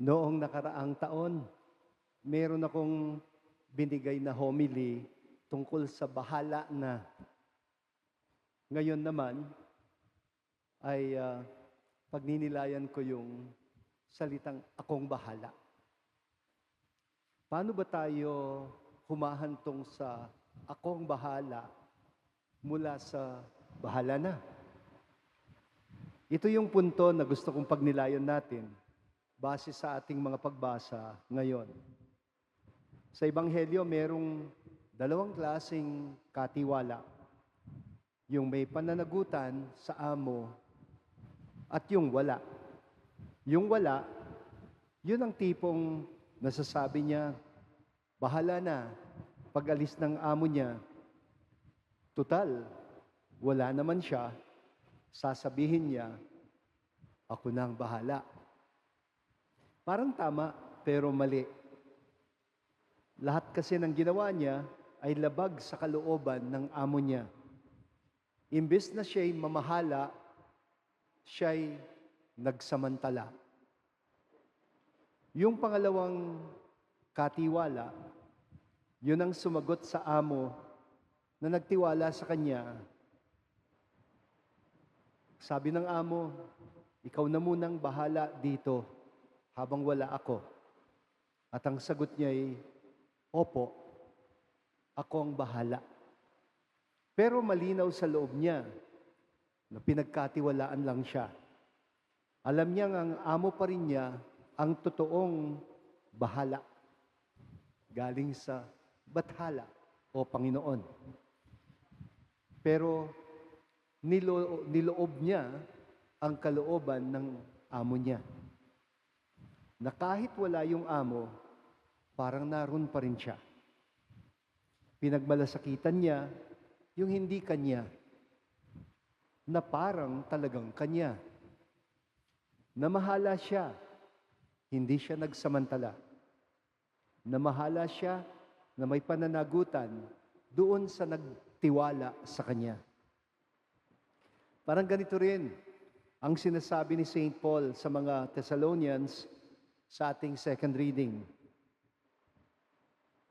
Noong nakaraang taon, meron akong binigay na homily tungkol sa bahala na. Ngayon naman ay ah, pagninilayan ko yung salitang akong bahala. Paano ba tayo humahantong sa akong bahala mula sa bahala na? Ito yung punto na gusto kong pagnilayan natin base sa ating mga pagbasa ngayon. Sa Ebanghelyo, merong dalawang klaseng katiwala. Yung may pananagutan sa amo at yung wala. Yung wala, yun ang tipong nasasabi niya, bahala na pag alis ng amo niya. Tutal, wala naman siya, sasabihin niya, ako na ang bahala. Parang tama, pero mali. Lahat kasi ng ginawa niya ay labag sa kalooban ng amo niya. Imbes na siya'y mamahala, siya'y nagsamantala. Yung pangalawang katiwala, yun ang sumagot sa amo na nagtiwala sa kanya. Sabi ng amo, ikaw na munang bahala dito habang wala ako. At ang sagot niya ay, Opo, ako ang bahala. Pero malinaw sa loob niya na pinagkatiwalaan lang siya. Alam niya ang amo pa rin niya ang totoong bahala. Galing sa bathala o Panginoon. Pero nilo, niloob niya ang kalooban ng amo niya. Na kahit wala yung amo, parang naroon pa rin siya. Pinagmalasakitan niya yung hindi kanya, na parang talagang kanya. Namahala siya, hindi siya nagsamantala. Namahala siya na may pananagutan doon sa nagtiwala sa kanya. Parang ganito rin ang sinasabi ni St. Paul sa mga Thessalonians sa ating second reading.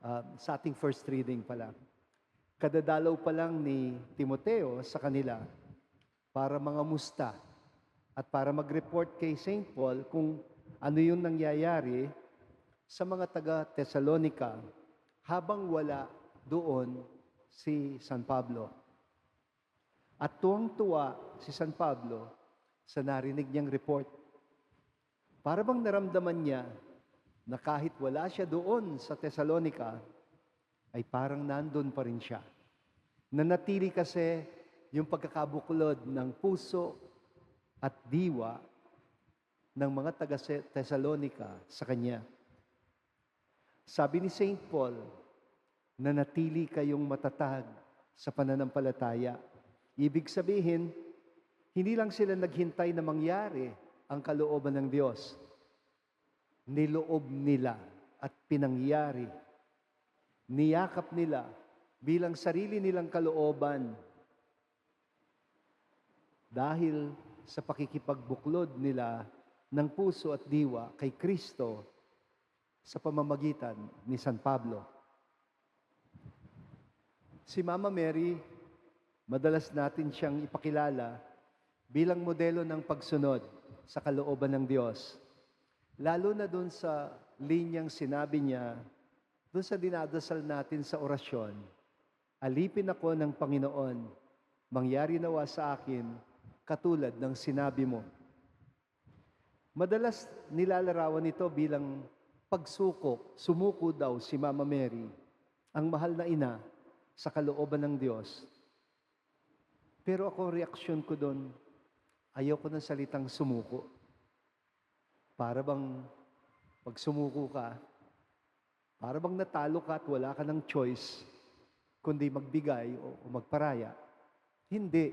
Ah, sa ating first reading pala. Kadadalaw pa lang ni Timoteo sa kanila para mga musta at para mag-report kay St. Paul kung ano yung nangyayari sa mga taga Thessalonica habang wala doon si San Pablo. At tuwang-tuwa si San Pablo sa narinig niyang report. Para bang naramdaman niya na kahit wala siya doon sa Thessalonica, ay parang nandun pa rin siya. Nanatili kasi yung pagkakabuklod ng puso at diwa ng mga taga Thessalonica sa kanya. Sabi ni St. Paul, nanatili kayong matatag sa pananampalataya. Ibig sabihin, hindi lang sila naghintay na mangyari ang kalooban ng Diyos. Niloob nila at pinangyari. Niyakap nila bilang sarili nilang kalooban dahil sa pakikipagbuklod nila ng puso at diwa kay Kristo sa pamamagitan ni San Pablo. Si Mama Mary, madalas natin siyang ipakilala bilang modelo ng pagsunod sa kalooban ng Diyos. Lalo na doon sa linyang sinabi niya, doon sa dinadasal natin sa orasyon, alipin ako ng Panginoon, mangyari nawa sa akin katulad ng sinabi mo. Madalas nilalarawan ito bilang pagsuko, sumuko daw si Mama Mary, ang mahal na ina sa kalooban ng Diyos. Pero ako, reaksyon ko doon, ayoko ng salitang sumuko. Para bang pag sumuko ka, para bang natalo ka at wala ka ng choice, kundi magbigay o, o magparaya. Hindi.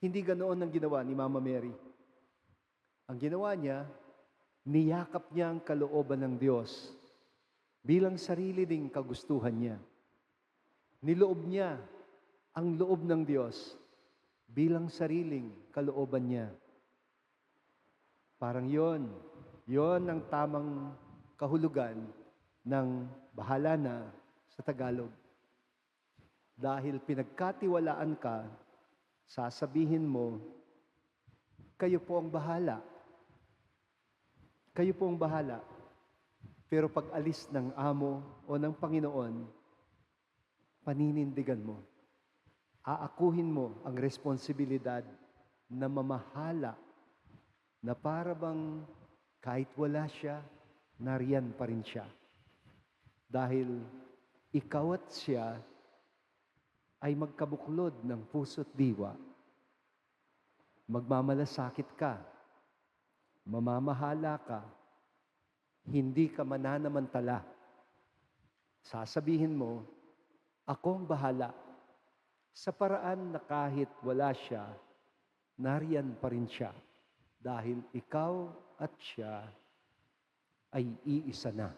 Hindi ganoon ang ginawa ni Mama Mary. Ang ginawa niya, niyakap niya ang kalooban ng Diyos bilang sarili ding kagustuhan niya. Niloob niya ang loob ng Diyos bilang sariling kalooban niya. Parang yon, Yon ang tamang kahulugan ng bahala na sa Tagalog. Dahil pinagkatiwalaan ka, sasabihin mo, kayo po ang bahala. Kayo po ang bahala. Pero pag alis ng amo o ng Panginoon, paninindigan mo. Aakuhin mo ang responsibilidad na mamahala na para bang kahit wala siya, nariyan pa rin siya. Dahil ikaw at siya ay magkabuklod ng puso't diwa. Magmamalasakit ka, mamamahala ka, hindi ka mananamantala. Sasabihin mo, ako ang bahala. Sa paraan na kahit wala siya, nariyan pa rin siya. Dahil ikaw at siya ay iisa na.